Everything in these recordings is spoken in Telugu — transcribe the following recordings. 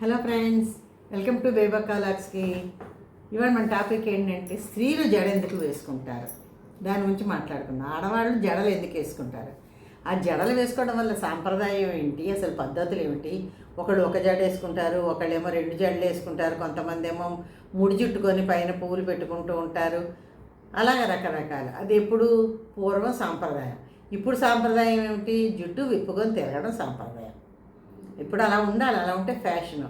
హలో ఫ్రెండ్స్ వెల్కమ్ టు బేబకాలాక్స్కి ఇవాళ మన టాపిక్ ఏంటంటే స్త్రీలు జడ ఎందుకు వేసుకుంటారు? దాని గురించి మాట్లాడుకుందాం. ఆడవాళ్ళు జడలు ఎందుకు వేసుకుంటారు? ఆ జడలు వేసుకోవడం వల్ల సాంప్రదాయం ఏంటి? అసలు పద్ధతులు ఏమిటి? ఒకళ్ళు ఒక జడ వేసుకుంటారు ఒకళ్ళేమో రెండు జడలు వేసుకుంటారు కొంతమంది ఏమో ముడి చుట్టుకొని పైన పువ్వులు పెట్టుకుంటూ ఉంటారు. అలాగే రకరకాలు. అది ఎప్పుడు పూర్వం సాంప్రదాయం. ఇప్పుడు సాంప్రదాయం ఏమిటి? జుట్టు విప్పుకొని తిరగడం సాంప్రదాయం. ఇప్పుడు అలా ఉండాలి అలా ఉంటే ఫ్యాషన్.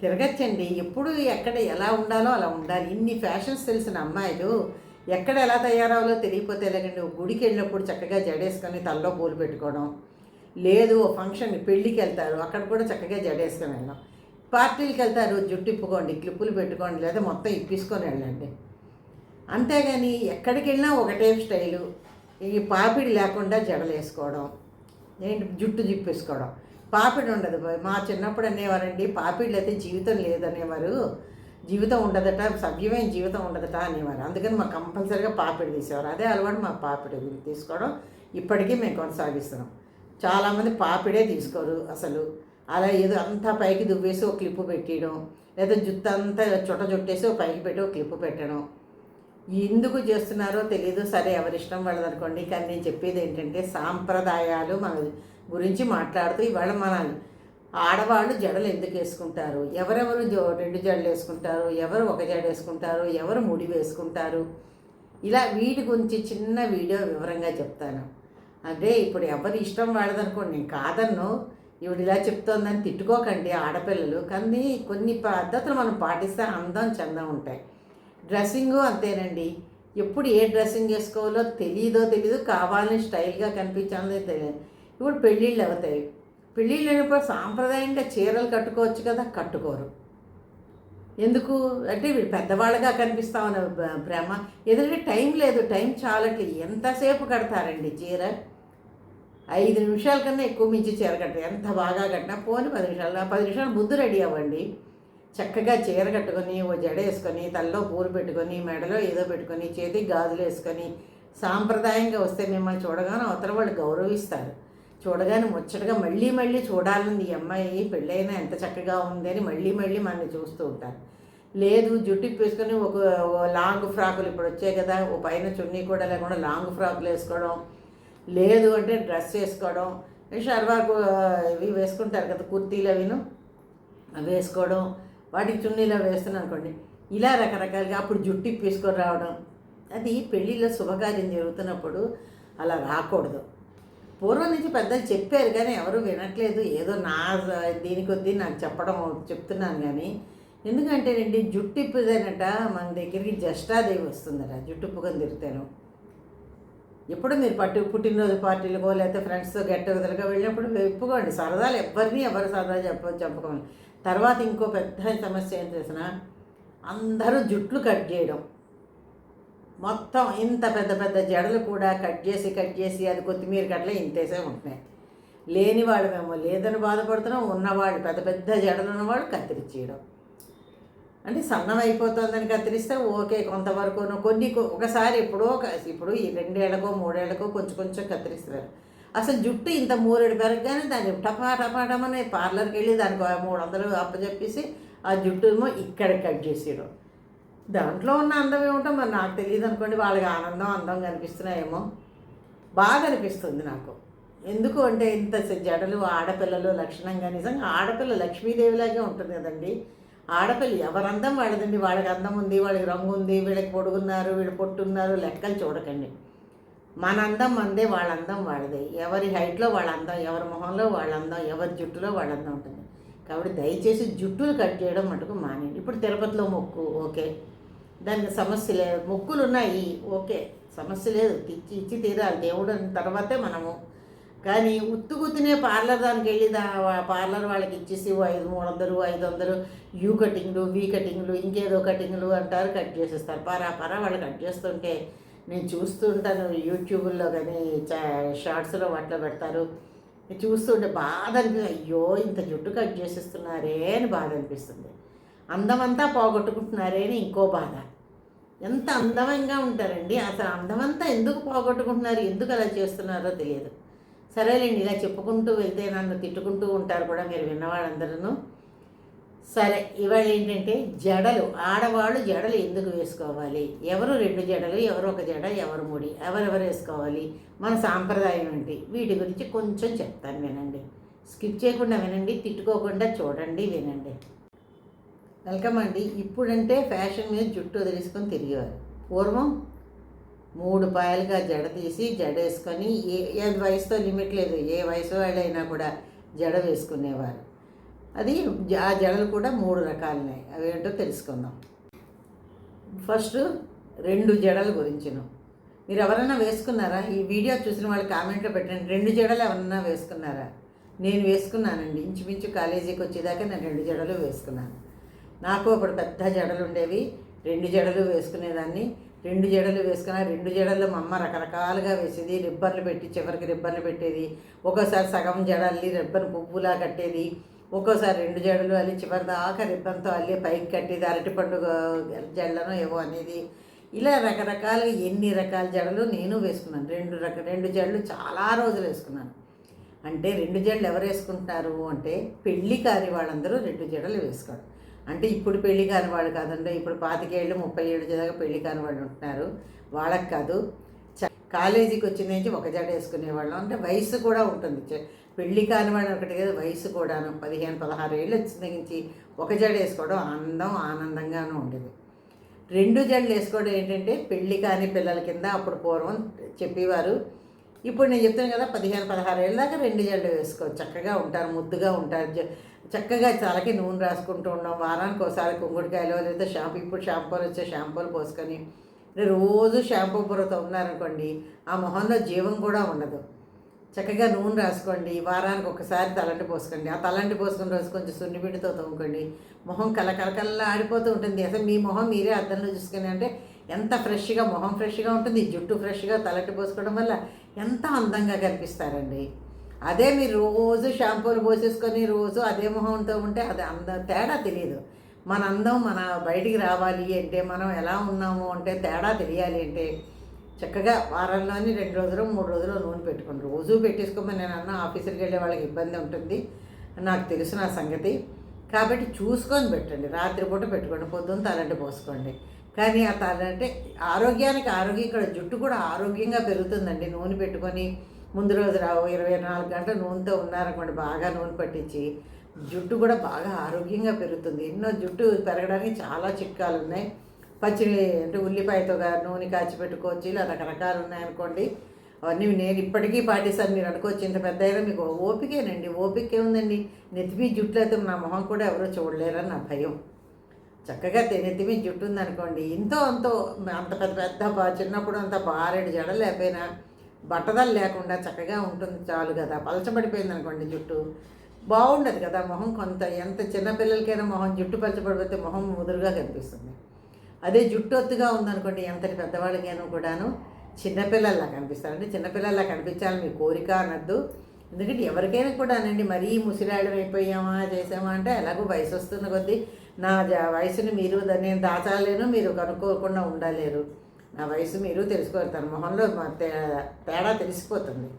తిరగచ్చండి. ఎప్పుడు ఎక్కడ ఎలా ఉండాలో అలా ఉండాలి. ఇన్ని ఫ్యాషన్స్ తెలిసిన అమ్మాయిలు ఎక్కడ ఎలా తయారవ్వాలో తెలియపోతే ఎలాగండి? గుడికి వెళ్ళినప్పుడు చక్కగా జడేసుకొని తలలో పూలు పెట్టుకోవడం. లేదు ఫంక్షన్ పెళ్ళికి వెళ్తారు. అక్కడ కూడా చక్కగా జడేసుకొని వెళ్ళడం. పార్టీలకు వెళ్తారు. జుట్టు ఇప్పుకోండి క్లిప్పులు పెట్టుకోండి లేదా మొత్తం ఇప్పించుకొని వెళ్ళండి. అంతేగాని ఎక్కడికి వెళ్ళినా ఒకటే స్టైలు. ఈ పాపిడి లేకుండా జడలేసుకోవడం. ఏంటి? జుట్టు జిప్పేసుకోవడం. పాపిడి ఉండదు. మా చిన్నప్పుడు అనేవారండి పాపిడ్లు అయితే జీవితం లేదనేవారు. జీవితం ఉండదట సభ్యమైన జీవితం ఉండదట అనేవారు. అందుకని మాకు కంపల్సరీగా పాపిడి తీసేవారు. అదే అలవాటు మా పాపిడి తీసుకోవడం ఇప్పటికీ మేము కొనసాగిస్తున్నాం. చాలామంది పాపిడే తీసుకోరు అసలు. అలా ఏదో అంతా పైకి దువ్వేసి ఒక క్లిప్పు పెట్టేయడం లేదా జుట్టు అంతా చుట్ట చుట్టేసి ఒక పైకి పెట్టి ఒక క్లిప్పు పెట్టడం. ఎందుకు చేస్తున్నారో తెలియదు సరే ఎవరిష్టం వాళ్ళదనుకోండి. కానీ నేను చెప్పేది ఏంటంటే సాంప్రదాయాలు మన గురించి మాట్లాడుతూ ఇవాళ మన ఆడవాళ్ళు జడలు ఎందుకు వేసుకుంటారు? ఎవరెవరు జో- రెండు జడలు వేసుకుంటారు? ఎవరు ఒక జడ వేసుకుంటారు? ఎవరు ముడి వేసుకుంటారు? ఇలా వీటి గురించి చిన్న వీడియో వివరంగా చెప్తాను. అంటే ఇప్పుడు ఎవరి ఇష్టం వాడదనుకోండి నేను కాదన్ను ఇవిడ ఇలా చెప్తోందని తిట్టుకోకండి ఆడపిల్లలు కానీ కొన్ని పద్ధతులు మనం పాటిస్తే అందం చందం ఉంటాయి. డ్రెస్సింగు అంతేనండి. ఎప్పుడు ఏ డ్రెస్సింగ్ వేసుకోవాలో తెలియదో తెలీదు కావాలని స్టైల్గా కనిపించాలో తెలియదు ఇప్పుడు పెళ్ళిళ్ళు అవుతాయి. పెళ్ళిళ్ళు అయినప్పుడు సాంప్రదాయంగా చీరలు కట్టుకోవచ్చు కదా? కట్టుకోరు. ఎందుకు? అంటే వీడు పెద్దవాళ్ళగా కనిపిస్తామన్న ప్రేమ. భ్రమ ఎందుకంటే టైం లేదు. టైం చాలట్లేదు. ఎంతసేపు కడతారండి చీర? ఐదు నిమిషాల కన్నా ఎక్కువ మించి చీర కట్టరు. ఎంత బాగా కట్టినా పోని పది నిమిషాలు పది నిమిషాలు ముందు రెడీ అవ్వండి. చక్కగా చీర కట్టుకొని ఓ జడ వేసుకొని తలలో పూలు పెట్టుకొని మెడలో ఏదో పెట్టుకొని చేతికి గాజులు వేసుకొని సాంప్రదాయంగా వస్తే మిమ్మల్ని చూడగానే అవతల వాళ్ళు గౌరవిస్తారు. చూడగానే ముచ్చటగా మళ్ళీ మళ్ళీ చూడాలని ఈ అమ్మాయి పెళ్ళైనా ఎంత చక్కగా ఉంది అని మళ్ళీ మళ్ళీ మనల్ని చూస్తూ ఉంటారు. లేదు జుట్టు ఇప్పేసుకొని ఒక లాంగ్ ఫ్రాకులు ఇప్పుడు వచ్చాయి కదా ఓ పైన చున్నీ కూడా లేకుండా లాంగ్ ఫ్రాకులు వేసుకోవడం లేదు అంటే డ్రెస్ వేసుకోవడం షర్వాకు ఇవి వేసుకుంటారు కదా కుర్తీలు అవిను అవి వేసుకోవడం వాటికి చున్నీలో వేస్తున్నాను అనుకోండి ఇలా రకరకాలుగా అప్పుడు జుట్టు ఇప్పేసుకొని రావడం అది పెళ్ళిలో శుభకార్యం జరుగుతున్నప్పుడు అలా రాకూడదు. పూర్వం నుంచి పెద్దలు చెప్పారు కానీ ఎవరు వినట్లేదు. ఏదో నా దీని కొద్దీ నాకు చెప్పడం చెప్తున్నాను కానీ ఎందుకంటేనండి జుట్టు ఇప్పుదనట మన దగ్గరికి జష్టాదేవి వస్తుందట జుట్టు ఇప్పుకొని తిరుగుతాను. ఎప్పుడు మీరు పట్టు పుట్టినరోజు పార్టీలకో లేకపోతే ఫ్రెండ్స్తో గెట్ టుగెదర్గా వెళ్ళినప్పుడు ఇప్పుకోండి సరదాలు ఎవరిని ఎవరు సరదా చెప్ప చెప్పకండి తర్వాత ఇంకో పెద్ద సమస్య ఏం చేసిన అందరూ జుట్లు కట్ చేయడం. మొత్తం ఇంత పెద్ద పెద్ద జడలు కూడా కట్ చేసి కట్ చేసి అది కొత్తిమీర కట్టలే ఇంతేసే ఉంటున్నాయి. లేని వాళ్ళు మేము లేదని బాధపడుతున్నాం ఉన్నవాళ్ళు పెద్ద పెద్ద జడలు ఉన్నవాళ్ళు కత్తిరించేయడం అంటే సన్నం అయిపోతుందని కత్తిరిస్తే ఓకే కొంతవరకు కొన్ని ఒకసారి ఎప్పుడో ఒక- ఇప్పుడు ఈ రెండేళ్ళకో మూడేళ్ళకో కొంచెం కొంచెం కత్తిరిస్తున్నారు అసలు జుట్టు ఇంత మూరేడు పెరగగానే దాన్ని టపా టపా టమని పార్లర్కి వెళ్ళి దానికి మూడు వందలు అప్పచెప్పేసి ఆ జుట్టు ఏమో ఇక్కడ కట్ చేసేయడం. దాంట్లో ఉన్న అందం ఏమిటో మరి నాకు తెలియదు అనుకోండి వాళ్ళకి ఆనందం అందం కనిపిస్తున్నాయేమో. బాగా అనిపిస్తుంది నాకు. ఎందుకు అంటే ఇంత జడలు ఆడపిల్లలు లక్షణంగా నిజంగా ఆడపిల్ల లక్ష్మీదేవిలాగే ఉంటుంది కదండి. ఆడపిల్ల ఎవరి అందం వాళ్ళదండి. వాళ్ళకి అందం ఉంది వాళ్ళకి రంగు ఉంది వీళ్ళకి పొడుగున్నారు వీళ్ళు పొట్టున్నారు లెక్కలు చూడకండి. మన అందం మందే వాళ్ళ అందం వాళ్ళదే. ఎవరి హైట్లో వాళ్ళ అందం ఎవరి మొహంలో వాళ్ళ అందం ఎవరి జుట్టులో వాళ్ళ అందం ఉంటుంది. కాబట్టి దయచేసి జుట్టులు కట్ చేయడం మటుకు మానేయండి. ఇప్పుడు తిరుపతిలో మొక్కు ఓకే. దానికి సమస్య లేదు మొక్కులు ఉన్నాయి ఓకే సమస్య లేదు. ఇచ్చి ఇచ్చి తీరాలి. దేవుడు అన్న తర్వాతే మనము. కానీ ఉత్తుగుత్తినే పార్లర్ దానికి వెళ్ళి దా పార్లర్ వాళ్ళకి ఇచ్చేసి ఐదు మూడు వందలు ఐదు వందలు యూ కటింగ్లు వీ కటింగ్లు ఇంకేదో కటింగ్లు అంటారు కట్ చేసేస్తారు. పరా పరా వాళ్ళు కట్ చేస్తుంటే నేను చూస్తూ ఉంటాను. యూట్యూబ్లో కానీ షార్ట్స్లో వాటిలో పెడతారు. చూస్తుంటే బాధ అనిపిస్తుంది. అయ్యో ఇంత జుట్టు కట్ చేసేస్తున్నారే అని బాధ అనిపిస్తుంది. అందమంతా పోగొట్టుకుంటున్నారే అని ఇంకో బాధ. ఎంత అందమంగా ఉంటారండి? అసలు అందమంతా ఎందుకు పోగొట్టుకుంటున్నారు? ఎందుకు అలా చేస్తున్నారో తెలియదు. సరేలేండి ఇలా చెప్పుకుంటూ వెళ్తే నన్ను తిట్టుకుంటూ ఉంటారు కూడా మీరు విన్నవాళ్ళందరూ సరే ఇవాళ ఏంటంటే జడలు ఆడవాళ్ళు జడలు ఎందుకు వేసుకోవాలి? ఎవరు రెండు జడలు ఎవరు ఒక జడ ఎవరు ముడి ఎవరెవరు వేసుకోవాలి? మన సాంప్రదాయం ఏంటి? వీటి గురించి కొంచెం చెప్తాను వినండి. స్కిప్ చేయకుండా వినండి తిట్టుకోకుండా చూడండి వినండి. వెల్కమ్ అండి ఇప్పుడంటే ఫ్యాషన్ మీద జుట్టు వదిలేసుకొని తిరిగేవారు. పూర్వం మూడు పాయలుగా జడ తీసి జడ వేసుకొని ఏ ఏ వయసుతో లిమిట్ లేదు. ఏ వయసు వాళ్ళైనా కూడా జడ వేసుకునేవారు. అది ఆ జడలు కూడా మూడు రకాలున్నాయి అవి ఏంటో తెలుసుకుందాం. ఫస్ట్ రెండు జడల గురించిను. మీరు ఎవరైనా వేసుకున్నారా? ఈ వీడియో చూసిన వాళ్ళు కామెంట్లో పెట్టండి. రెండు జడలు ఎవరన్నా వేసుకున్నారా? నేను వేసుకున్నానండి. ఇంచుమించు కాలేజీకి వచ్చేదాకా నేను రెండు జడలు వేసుకున్నాను. నాకు అప్పుడు పెద్ద జడలు ఉండేవి. రెండు జడలు వేసుకునేదాన్ని. రెండు జడలు వేసుకున్న రెండు జడలు మా అమ్మ రకరకాలుగా వేసేది. రిబ్బన్లు పెట్టి చివరికి రిబ్బన్లు పెట్టేది. ఒక్కోసారి సగం జడ అల్లి రిబ్బన్ పువ్వులా కట్టేది. ఒక్కోసారి రెండు జడలు అల్లి చివరి దాకా రిబ్బన్తో అల్లి పైకి కట్టేది. అరటిపండు జడలను ఏవో అనేది. ఇలా రకరకాలుగా ఎన్ని రకాల జడలు నేను వేసుకున్నాను. రెండు రక రెండు జడలు చాలా రోజులు వేసుకున్నాను. అంటే రెండు జడలు ఎవరు వేసుకుంటున్నారు అంటే పెళ్ళి కాని వాళ్ళందరూ రెండు జడలు వేసుకోవడం. అంటే ఇప్పుడు పెళ్ళి కాని వాళ్ళు కాదండి. ఇప్పుడు పాతికేళ్ళు ముప్పై ఏళ్ళు దాకా పెళ్ళి కాని వాళ్ళు ఉంటున్నారు. వాళ్ళకి కాదు. చ- కాలేజీకి వచ్చిన నుంచి ఒక జడ వేసుకునేవాళ్ళం అంటే వయసు కూడా ఉంటుంది. పెళ్ళి కాని వాళ్ళు ఒకటి కదా వయసు కూడాను. పదిహేను పదహారు ఏళ్ళు వచ్చిన నుంచి ఒక జడ వేసుకోవడం ఆనందం ఆనందంగానూ ఉండేది. రెండు జడలు వేసుకోవడం ఏంటంటే పెళ్ళి కాని పిల్లల కింద అప్పుడు పూర్వం చెప్పేవారు. ఇప్పుడు నేను చెప్తాను కదా పదిహేను పదహారు ఏళ్ళ దాకా రెండు జడలు వేసుకోవచ్చు చక్కగా ఉంటారు ముద్దుగా ఉంటారు చక్కగా తలకి నూనె రాసుకుంటూ ఉన్నాం. వారానికి ఒకసారి కుంకుడుకాయలు లేదా షాంపూ ఇప్పుడు షాంపూలు వచ్చే షాంపూలు పోసుకొని రోజు షాంపూ బుర్రతో ఉన్నారనుకోండి ఆ మొహంలో జీవం కూడా ఉండదు. చక్కగా నూనె రాసుకోండి వారానికి ఒకసారి తలంటి పోసుకోండి. ఆ తలంటి పోసుకున్న రోజు కొంచెం సున్నిపిండితో తోముకోండి. మొహం కలకలకల్లా ఆడిపోతూ ఉంటుంది. అసలు మీ మొహం మీరే అద్దంలో చూసుకుని అంటే ఎంత ఫ్రెష్గా మొహం ఫ్రెష్గా ఉంటుంది జుట్టు ఫ్రెష్గా తలటి పోసుకోవడం వల్ల ఎంత అందంగా కనిపిస్తారండి. అదే మీరు రోజు షాంపూలు పోసేసుకొని రోజు అదే మొహంతో ఉంటే అది అంద తేడా తెలియదు. మన అందం మన బయటికి రావాలి అంటే మనం ఎలా ఉన్నాము అంటే తేడా తెలియాలి అంటే చక్కగా వారంలోని రెండు రోజులు మూడు రోజులు నూనె పెట్టుకోండి రోజు పెట్టేసుకోమని నేను అన్న ఆఫీసుకి వెళ్ళే వాళ్ళకి ఇబ్బంది ఉంటుంది. నాకు తెలుసు నా సంగతి. కాబట్టి చూసుకొని పెట్టండి. రాత్రిపూట పెట్టుకోండి. పొద్దున్న తలంటి పోసుకోండి. కానీ ఆ ఆరోగ్యానికి ఆరోగ్యం ఇక్కడ జుట్టు కూడా ఆరోగ్యంగా పెరుగుతుందండి. నూనె పెట్టుకొని ముందు రోజు రావు ఇరవై నాలుగు గంటల నూనెతో ఉన్నారనుకోండి బాగా నూనె పట్టించి జుట్టు కూడా బాగా ఆరోగ్యంగా పెరుగుతుంది. ఎన్నో జుట్టు పెరగడానికి చాలా చిట్కాలు ఉన్నాయి. పచ్చి అంటే ఉల్లిపాయతో నూనె కాచి పెట్టుకోవచ్చు ఇలా రకరకాలు ఉన్నాయనుకోండి. అవన్నీ నేను ఇప్పటికీ పాటిస్తాను. మీరు అనుకోవచ్చు ఇంత పెద్ద అయినా మీకు ఓపికేనండి. ఓపిక ఏముందండి? నెత్తిమీ జుట్లు అయితే నా మొహం కూడా ఎవరో చూడలేరని నా భయం. చక్కగా తె- జుట్టు ఉందనుకోండి ఇంతో అంతో అంత పెద్ద పెద్ద బా- చిన్నప్పుడు అంత బారెడు జడ లేకపోయినా బట్టదలు లేకుండా చక్కగా ఉంటుంది చాలు కదా. పలచబడిపోయింది అనుకోండి జుట్టు. బాగుండదు కదా మొహం కొంత ఎంత చిన్నపిల్లలకైనా మొహం జుట్టు పలచబడిపోతే మొహం ముదురుగా కనిపిస్తుంది. అదే జుట్టు ఒత్తుగా ఉందనుకోండి ఎంతటి పెద్దవాళ్ళకైనా కూడాను చిన్నపిల్లల్లా కనిపిస్తారు అంటే చిన్నపిల్లల్లా కనిపించాలని మీ కోరిక అనద్దు. ఎందుకంటే ఎవరికైనా కూడా అనండి మరీ ముసిరాయడం అయిపోయామా చేసామా అంటే ఎలాగో వయసు వస్తున్న కొద్దీ నా వయసును వయసుని మీరు నేను దాచాలేను మీరు కనుక్కోకుండా ఉండలేరు. నా వయసు మీరు తెలుసుకోగలుగుతారు మొహంలో తే- తేడా తెలిసిపోతుంది.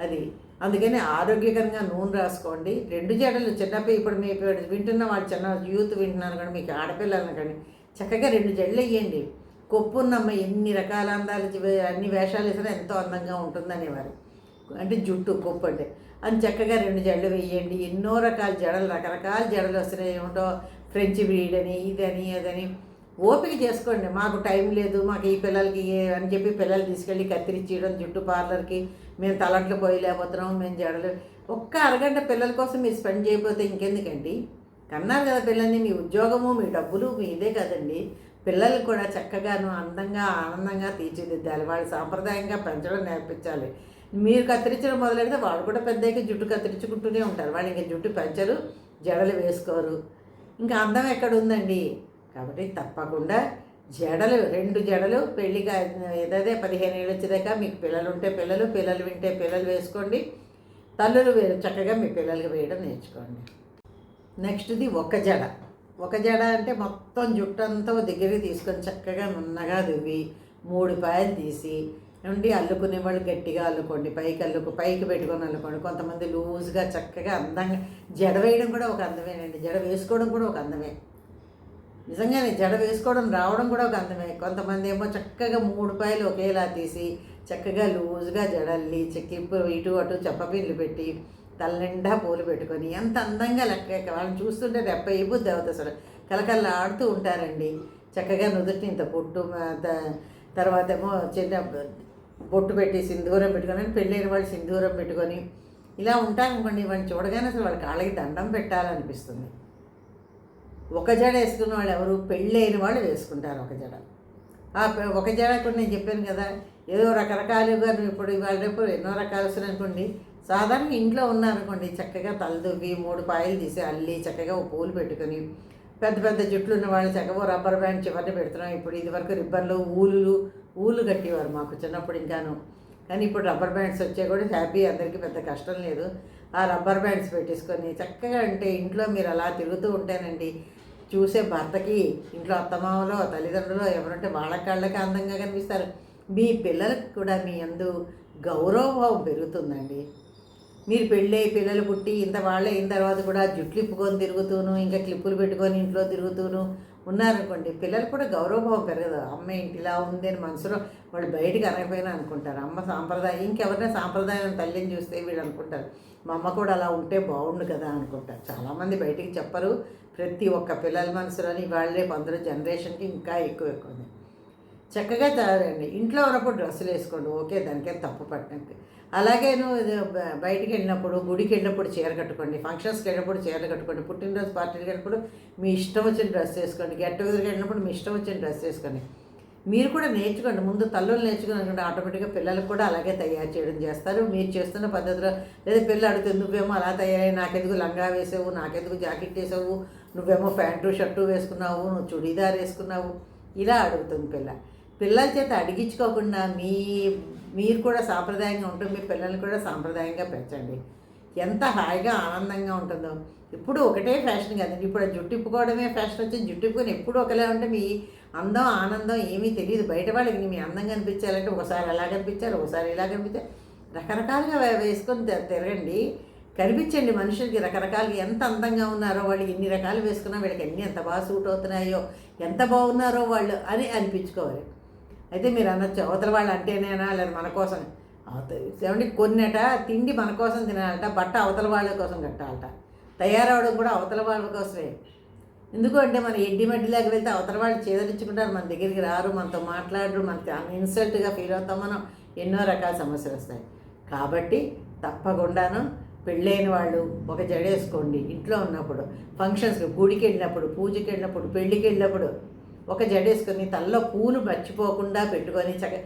అది. అందుకని ఆరోగ్యకరంగా నూనె రాసుకోండి. రెండు జడలు చిన్నపిల్ల ఇప్పుడు మీ వింటున్న వాళ్ళు చిన్న యూత్ వింటున్నారు కానీ మీకు ఆడపిల్లలను కానీ చక్కగా రెండు జడలు వేయండి. కొప్పున్నమ్మ ఎన్ని రకాల అందాలు అన్ని వేషాలు వేసినా ఎంతో అందంగా ఉంటుందనేవారు. అంటే జుట్టు కొప్పు అంటే. అని చక్కగా రెండు జడలు వేయండి. ఎన్నో రకాల జడలు రకరకాల జడలు వస్తున్నాయి. ఏమిటో ఫ్రెంచ్ బ్రీడ్ అని ఇదని అదని. ఓపిక చేసుకోండి. మాకు టైం లేదు మాకు ఈ పిల్లలకి అని చెప్పి పిల్లలు తీసుకెళ్ళి కత్తిరించడం జుట్టు పార్లర్కి. మేము తలంట్లు పోయలేకపోతున్నాం మేము జడలు. ఒక్క అరగంట పిల్లల కోసం మీరు స్పెండ్ చేయకపోతే ఇంకెందుకండి? కన్నారు కదా పిల్లల్ని మీ ఉద్యోగము మీ డబ్బులు మీదే కదండి. పిల్లలు కూడా చక్కగాను అందంగా ఆనందంగా తీర్చిదిద్దాలి. వాళ్ళు సాంప్రదాయంగా పెంచడం నేర్పించాలి. మీరు కత్తిరించడం మొదలెడితే వాళ్ళు కూడా పెద్దగా జుట్టు కత్తిరించుకుంటూనే ఉంటారు. వాళ్ళు ఇంకా జుట్టు పెంచరు జడలు వేసుకోరు. ఇంకా అందం ఎక్కడ ఉందండి కాబట్టి తప్పకుండా జడలు రెండు జడలు పెళ్ళిగా ఏదైతే పదిహేను ఏళ్ళు వచ్చేదాకా మీకు పిల్లలు ఉంటే పిల్లలు పిల్లలు వింటే పిల్లలు వేసుకోండి. తల్లులు వే- చక్కగా మీ పిల్లలకి వేయడం నేర్చుకోండి. నెక్స్ట్ది ఒక జడ. ఒక జడ అంటే మొత్తం జుట్టంతా దగ్గరికి తీసుకొని చక్కగా నున్నగా దువ్వి మూడు పాయలు తీసి నుండి అల్లుకునే వాళ్ళు గట్టిగా అల్లుకోండి. పైకి అల్లుకు పైకి పెట్టుకొని అల్లుకోండి. కొంతమంది లూజ్గా చక్కగా అందంగా జడ వేయడం కూడా ఒక అందమేనండి. జడ వేసుకోవడం కూడా ఒక అందమే. నిజంగానే జడ వేసుకోవడం రావడం కూడా ఒక అందమే. కొంతమంది ఏమో చక్కగా మూడు పాయలు ఒకేలా తీసి చక్కగా లూజ్గా జడల్లి చెక్కింపు ఇటు అటు చెప్పపిల్లు పెట్టి తలనిండా పూలు పెట్టుకొని ఎంత అందంగా లెక్క వాళ్ళని చూస్తుంటే రెప్ప అయిపోద్ది దేవత అసలు కలకల్లా ఆడుతూ ఉంటారండి. చక్కగా నుదుటిని ఇంత పొట్టు తర్వాత ఏమో చిన్న బొట్టు పెట్టి సింధూరం పెట్టుకొని పెళ్ళైన వాళ్ళు సింధూరం పెట్టుకొని ఇలా ఉంటారనుకోండి వాడిని చూడగానే అసలు వాళ్ళ కాళ్ళకి దండం పెట్టాలనిపిస్తుంది. ఒక జడ వేసుకున్న వాళ్ళు ఎవరు? పెళ్ళైన వాళ్ళు వేసుకుంటారు ఒక జడ. ఆ ఒక జడ కూడా నేను చెప్పాను కదా ఏదో రకరకాలుగా నువ్వు ఇప్పుడు ఇవాళ రేపు ఎన్నో రకాలు వస్తున్నాయి అనుకోండి సాధారణంగా ఇంట్లో ఉన్నారనుకోండి చక్కగా తలదువ్వి మూడు పాయలు తీసి అల్లి చక్కగా ఓ పూలు పెట్టుకొని పెద్ద పెద్ద జుట్లు ఉన్న వాళ్ళు చక్కగా రబ్బర్ బ్యాండ్ చివరిని పెడుతున్నాం. ఇప్పుడు ఇదివరకు రిబ్బన్లు ఊలు ఊలు కట్టేవారు మాకు చిన్నప్పుడు ఇంకాను. కానీ ఇప్పుడు రబ్బర్ బ్యాండ్స్ వచ్చాయి కూడా హ్యాపీ అందరికీ పెద్ద కష్టం లేదు. ఆ రబ్బర్ బ్యాండ్స్ పెట్టేసుకొని చక్కగా అంటే ఇంట్లో మీరు అలా తిరుగుతూ ఉంటేనండి చూసే భర్తకి ఇంట్లో అత్తమామలో తల్లిదండ్రులు ఎవరంటే వాళ్ళ కళ్ళకి అందంగా కనిపిస్తారు. మీ పిల్లలకు కూడా మీ అందు గౌరవభావం పెరుగుతుందండి. మీరు పెళ్ళే పిల్లలు పుట్టి ఇంత వాళ్ళే అయిన తర్వాత కూడా జుట్లు ఇప్పుకొని తిరుగుతూను ఇంకా క్లిప్పులు పెట్టుకొని ఇంట్లో తిరుగుతూను ఉన్నారనుకోండి పిల్లలు కూడా గౌరవభావం పెరగదు. అమ్మ ఇంటిలా ఉంది అని మనసులో వాళ్ళు బయటికి అనకపోయినా అనుకుంటారు. అమ్మ సాంప్రదాయం ఇంకెవరైనా సాంప్రదాయం తల్లిని చూస్తే వీళ్ళు అనుకుంటారు. మా అమ్మ కూడా అలా ఉంటే బాగుండు కదా అనుకుంటారు. చాలామంది బయటికి చెప్పరు. ప్రతి ఒక్క పిల్లల మనసులోని వాళ్ళే అందరూ జనరేషన్కి ఇంకా ఎక్కువ ఎక్కువ ఉంది. చక్కగా తయారండి ఇంట్లో ఉన్నప్పుడు డ్రెస్సులు వేసుకోండి ఓకే దానికేం తప్పు పట్టడానికి అలాగే నువ్వు బయటికి వెళ్ళినప్పుడు గుడికి వెళ్ళినప్పుడు చీర కట్టుకోండి ఫంక్షన్స్కి వెళ్ళినప్పుడు చీరలు కట్టుకోండి పుట్టినరోజు పార్టీకి వెళ్ళినప్పుడు మీ ఇష్టం వచ్చిన డ్రెస్ వేసుకోండి గెట్ టుగెదర్కి వెళ్ళినప్పుడు మీ ఇష్టం వచ్చిన డ్రెస్ వేసుకోండి. మీరు కూడా నేర్చుకోండి ముందు తల్లులు నేర్చుకుని ఆటోమేటిక్గా పిల్లలకు కూడా అలాగే తయారు చేయడం చేస్తారు. మీరు చేస్తున్న పద్ధతిలో లేదా పిల్లలు అడుగుతుంది నువ్వేమో అలా తయారై నాకెందుకు లంగా వేసావు నాకెందుకు జాకెట్ వేసావు నువ్వేమో ప్యాంటు షర్టు వేసుకున్నావు నువ్వు చుడీదార్ వేసుకున్నావు ఇలా అడుగుతుంది పిల్ల. పిల్లల చేత అడిగించుకోకుండా మీ మీరు కూడా సాంప్రదాయంగా ఉంటుంది మీ పిల్లల్ని కూడా సాంప్రదాయంగా పెంచండి. ఎంత హాయిగా ఆనందంగా ఉంటుందో. ఇప్పుడు ఒకటే ఫ్యాషన్ కదండి. ఇప్పుడు జుట్టు ఇప్పుకోవడమే ఫ్యాషన్ వచ్చింది జుట్టు ఇప్పుకొని ఎప్పుడు ఒకలా ఉంటే మీ అందం ఆనందం ఏమీ తెలియదు. బయట వాళ్ళకి మీ అందం కనిపించాలంటే ఒకసారి ఎలా కనిపించాలి ఒకసారి ఇలా కనిపించాలి. రకరకాలుగా వేసుకొని తిరగండి. కనిపించండి మనుషులకి రకరకాలుగా ఎంత అందంగా ఉన్నారో వాళ్ళు ఎన్ని రకాలు వేసుకున్నా వీళ్ళకి ఎన్ని ఎంత బాగా సూట్ అవుతున్నాయో ఎంత బాగున్నారో వాళ్ళు అని అనిపించుకోవాలి. అయితే మీరు అనొచ్చు. అవతల వాళ్ళు అంటేనేనా? లేదా మన కోసం అవత- ఏమండి కొన్నట తిండి మన కోసం తినాలట బట్ట అవతల వాళ్ళ కోసం కట్టాలట. తయారవడం కూడా అవతల వాళ్ళ కోసమే. ఎందుకు అంటే మన ఎడ్డి మడ్డిలాగా వెళ్తే అవతల వాళ్ళు చేదరించుకుంటారు మన దగ్గరికి రారు మనతో మాట్లాడరు మనకి ఇన్సల్ట్గా ఫీల్ అవుతాం మనం. ఎన్నో రకాల సమస్యలు వస్తాయి. కాబట్టి తప్పకుండాను పెళ్ళైన వాళ్ళు ఒక జడ వేసుకోండి ఇంట్లో ఉన్నప్పుడు ఫంక్షన్స్కి గుడికి వెళ్ళినప్పుడు పూజకి వెళ్ళినప్పుడు పెళ్ళికి వెళ్ళినప్పుడు ఒక జడ వేసుకొని తలలో పూలు మర్చిపోకుండా పెట్టుకొని చక్క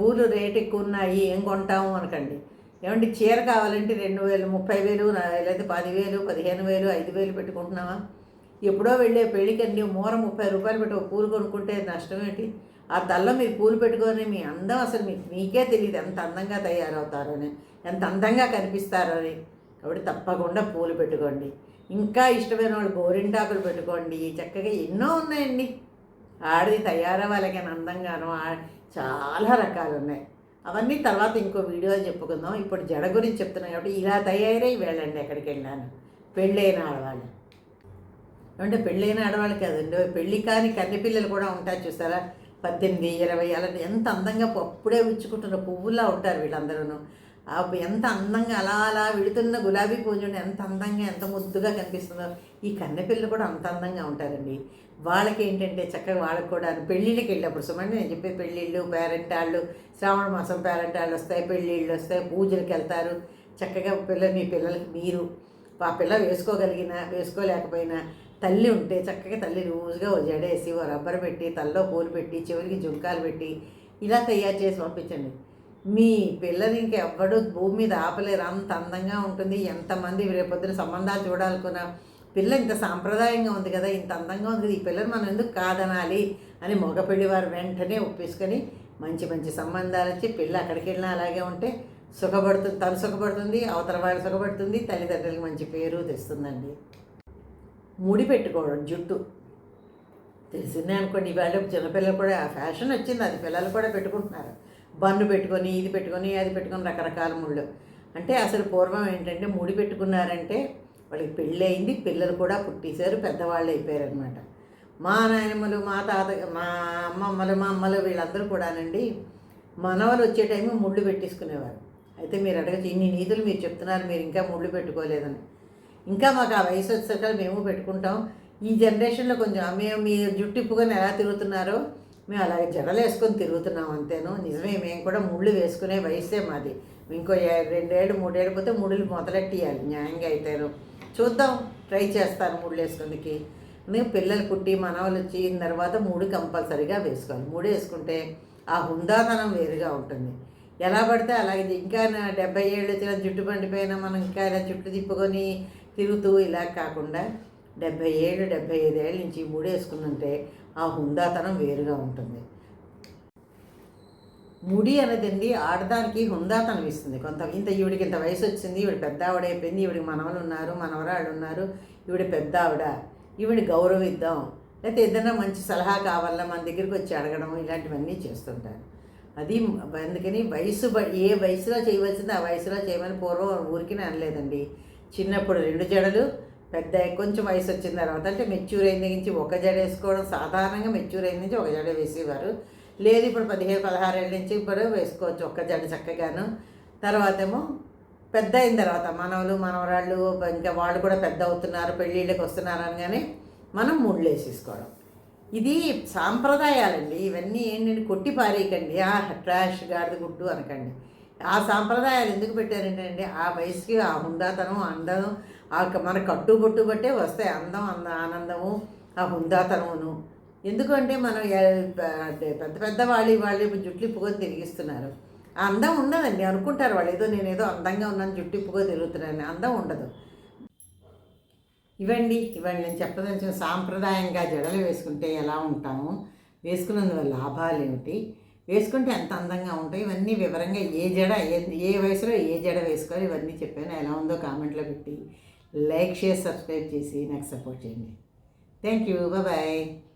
పూలు రేట్ ఎక్కువ ఉన్నాయి ఏం కొంటాము అనకండి. ఏమంటే చీర కావాలంటే రెండు వేలు ముప్పై వేలు నా- లేదా పదివేలు పదిహేను వేలు ఐదు వేలు పెట్టుకుంటున్నావా? ఎప్పుడో వెళ్ళే పెళ్ళికి మూర ముప్పై రూపాయలు పెట్టి ఒక పూలు కొనుక్కుంటే నష్టం ఏంటి? ఆ తల్లో మీరు పూలు పెట్టుకొని మీ అందం అసలు మీకు మీకే తెలియదు ఎంత అందంగా తయారవుతారని ఎంత అందంగా కనిపిస్తారని కాబట్టి తప్పకుండా పూలు పెట్టుకోండి. ఇంకా ఇష్టమైన వాళ్ళు గోరింటాకులు పెట్టుకోండి. చక్కగా ఎన్నో ఉన్నాయండి. ఆడి తయారవ్వాలకి అందంగాను చాలా రకాలు ఉన్నాయి. అవన్నీ తర్వాత ఇంకో వీడియో చెప్పుకుందాం. ఇప్పుడు జడ గురించి చెప్తున్నాను కాబట్టి ఇలా తయారై వెళ్ళండి ఎక్కడికి వెళ్ళాను పెళ్ళైన ఆడవాళ్ళు. అంటే పెళ్ళైన ఆడవాళ్ళు కాదండి పెళ్ళి కాని కన్నెపిల్లలు కూడా ఉంటారు చూసారా? పద్దెనిమిది ఇరవై అలా ఎంత అందంగా అప్పుడే ఉచ్చుకుంటున్న పువ్వులా ఉంటారు వీళ్ళందరూ ఎంత అందంగా అలా అలా విడుతున్న గులాబీ పూజ ఎంత అందంగా ఎంత ముద్దుగా కనిపిస్తుందో. ఈ కన్నెపిల్లలు కూడా అంత అందంగా ఉంటారండి. వాళ్ళకి ఏంటంటే చక్కగా వాళ్ళకి కూడా పెళ్ళిళ్ళకి వెళ్ళినప్పుడు సుమండి నేను చెప్పే పెళ్ళిళ్ళు పేరెంటాళ్ళు శ్రావణ మాసం పేరెంటాళ్ళు వస్తాయి పెళ్ళిళ్ళు వస్తాయి పూజలకు వెళ్తారు చక్కగా పిల్ల మీ పిల్లలకి మీరు ఆ పిల్ల వేసుకోగలిగినా వేసుకోలేకపోయినా తల్లి ఉంటే చక్కగా తల్లి రోజుగా ఓ జడేసి ఓ రబ్బర్ పెట్టి తల్లో పూలు పెట్టి చివరికి జుంకాలు పెట్టి ఇలా తయారు చేసి పంపించండి. మీ పిల్లని ఇంకెవ్వడూ భూమి మీద ఆపలేరు. అంత అందంగా ఉంటుంది. ఎంతమంది రేపొద్దున సంబంధాలు చూడాలనుకున్నా పిల్ల ఇంత సాంప్రదాయంగా ఉంది కదా ఇంత అందంగా ఉంది కదా ఈ పిల్లని మనం ఎందుకు కాదనాలి అని మగ పెళ్ళివారు వెంటనే ఒప్పేసుకొని మంచి మంచి సంబంధాలు వచ్చి పిల్ల అక్కడికి వెళ్ళినా అలాగే ఉంటే సుఖపడుతుంది తను సుఖపడుతుంది అవతల వాళ్ళు సుఖపడుతుంది తల్లిదండ్రులకు మంచి పేరు తెస్తుందండి. ముడి పెట్టుకోవడం జుట్టు. తెలిసిందే అనుకోండి ఇవాళ చిన్నపిల్లలు కూడా ఆ ఫ్యాషన్ వచ్చింది అది పిల్లలు కూడా పెట్టుకుంటున్నారు. బన్ను పెట్టుకొని ఇది పెట్టుకొని అది పెట్టుకొని రకరకాల ముళ్ళు. అంటే అసలు పూర్వం ఏంటంటే ముడి పెట్టుకున్నారంటే వాళ్ళకి పెళ్ళి అయింది పిల్లలు కూడా పుట్టేశారు పెద్దవాళ్ళు అయిపోయారు అనమాట మా నాయనమ్మలు మా తాత మా అమ్మమ్మలు మా అమ్మలు వీళ్ళందరూ కూడానండి మనవలు వచ్చే టైం ముళ్ళు పెట్టేసుకునేవారు. అయితే మీరు అడగచ్చు ఇన్ని నీతులు మీరు చెప్తున్నారు మీరు ఇంకా ముళ్ళు పెట్టుకోలేదని. ఇంకా మాకు ఆ వయసు వచ్చేసరికి మేము పెట్టుకుంటాం. ఈ జనరేషన్లో కొంచెం మేము మీ జుట్టు ఇప్పుకొని ఎలా తిరుగుతున్నారో మేము అలాగే జడలు వేసుకొని తిరుగుతున్నాం అంతేను. నిజమే మేము కూడా ముళ్ళు వేసుకునే వయసే మాది. ఇంకో రెండేళ్ళు మూడేళ్ళు పోతే ముడులు మొదలెట్టియాలి న్యాయంగా అయితేను. చూద్దాం ట్రై చేస్తాను మూడు వేసుకుందికి పిల్లలు పుట్టి మనవలు వచ్చిన తర్వాత మూడు కంపల్సరీగా వేసుకోవాలి. మూడు వేసుకుంటే ఆ హుందాతనం వేరుగా ఉంటుంది. ఎలా పడితే అలాగే ఇంకా నా డెబ్బై ఏళ్ళు వచ్చిన జుట్టు పండిపోయినా మనం ఇంకా ఇలా జుట్టు తిప్పుకొని తిరుగుతూ ఇలా కాకుండా డెబ్బై ఏళ్ళు డెబ్బై ఐదేళ్ళ నుంచి మూడు వేసుకుంటుంటే ఆ హుందాతనం వేరుగా ఉంటుంది. ముడి అనేదండి ఆడదానికి హుందాతనం ఇస్తుంది. కొంత ఇంత ఈవిడికి ఇంత వయసు వచ్చింది ఈవిడ పెద్ద ఆవిడ అయిపోయింది ఈవిడికి మనవలు ఉన్నారు మనవరాళ్ళు ఉన్నారు ఈవిడ పెద్ద ఆవిడ ఈవిడ గౌరవిద్దాం. లేకపోతే ఏదైనా మంచి సలహా కావాలా మన దగ్గరికి వచ్చి అడగడం ఇలాంటివన్నీ చేస్తుంటారు. అది అందుకని వయసు ఏ వయసులో చేయవలసింది ఆ వయసులో చేయమని పూర్వం ఊరికి అనలేదండి. చిన్నప్పుడు రెండు జడలు పెద్ద కొంచెం వయసు వచ్చిన తర్వాత అంటే మెచ్యూర్ అయిన నుంచి ఒక జడ వేసుకోవడం సాధారణంగా మెచ్యూర్ అయిన నుంచి ఒక జడ వేసేవారు. లేదు ఇప్పుడు పదిహేను పదహారు ఏళ్ళ నుంచి ఇప్పుడు వేసుకోవచ్చు ఒక్క జడ చక్కగాను. తర్వాత ఏమో పెద్ద అయిన తర్వాత మనవలు మనవరాళ్ళు ఇంకా వాళ్ళు కూడా పెద్ద అవుతున్నారు పెళ్ళిళ్ళకి వస్తున్నారు అనగానే మనం ముళ్ళు వేసేసుకోవడం. ఇది సాంప్రదాయాలండి. ఇవన్నీ ఏంటంటే కొట్టి పారేయకండి. ఆ ట్రాష్ గాడిద గుడ్డు అనకండి. ఆ సాంప్రదాయాలు ఎందుకు పెట్టారంటే ఆ వయసుకి ఆ హుందాతనం అందం ఆ మన కట్టుబొట్టు బట్టే వస్తాయి. అందం అంద ఆనందము ఆ హుందాతనమును. ఎందుకంటే మనం అంటే పెద్ద పెద్ద వాళ్ళు వాళ్ళు ఇప్పుడు జుట్లు ఇప్పుకొని తిరిగిస్తున్నారు. ఆ అందం ఉండదండి అనుకుంటారు వాళ్ళు. ఏదో నేను ఏదో అందంగా ఉన్నాను జుట్టు ఇప్పుకో తిరుగుతున్నాను అందం ఉండదు. ఇవ్వండి ఇవ్వండి. నేను చెప్పదలిచిన సాంప్రదాయంగా జడలు వేసుకుంటే ఎలా ఉంటాము? వేసుకున్నందువల్ల లాభాలు ఏమిటి? వేసుకుంటే ఎంత అందంగా ఉంటాయి? ఇవన్నీ వివరంగా ఏ జడ ఏ ఏ వయసులో ఏ జడ వేసుకోవాలి? ఇవన్నీ చెప్పాను. ఎలా ఉందో కామెంట్లో పెట్టి లైక్ షేర్ సబ్స్క్రైబ్ చేసి నాకు సపోర్ట్ చేయండి. Thank you. బాయ్.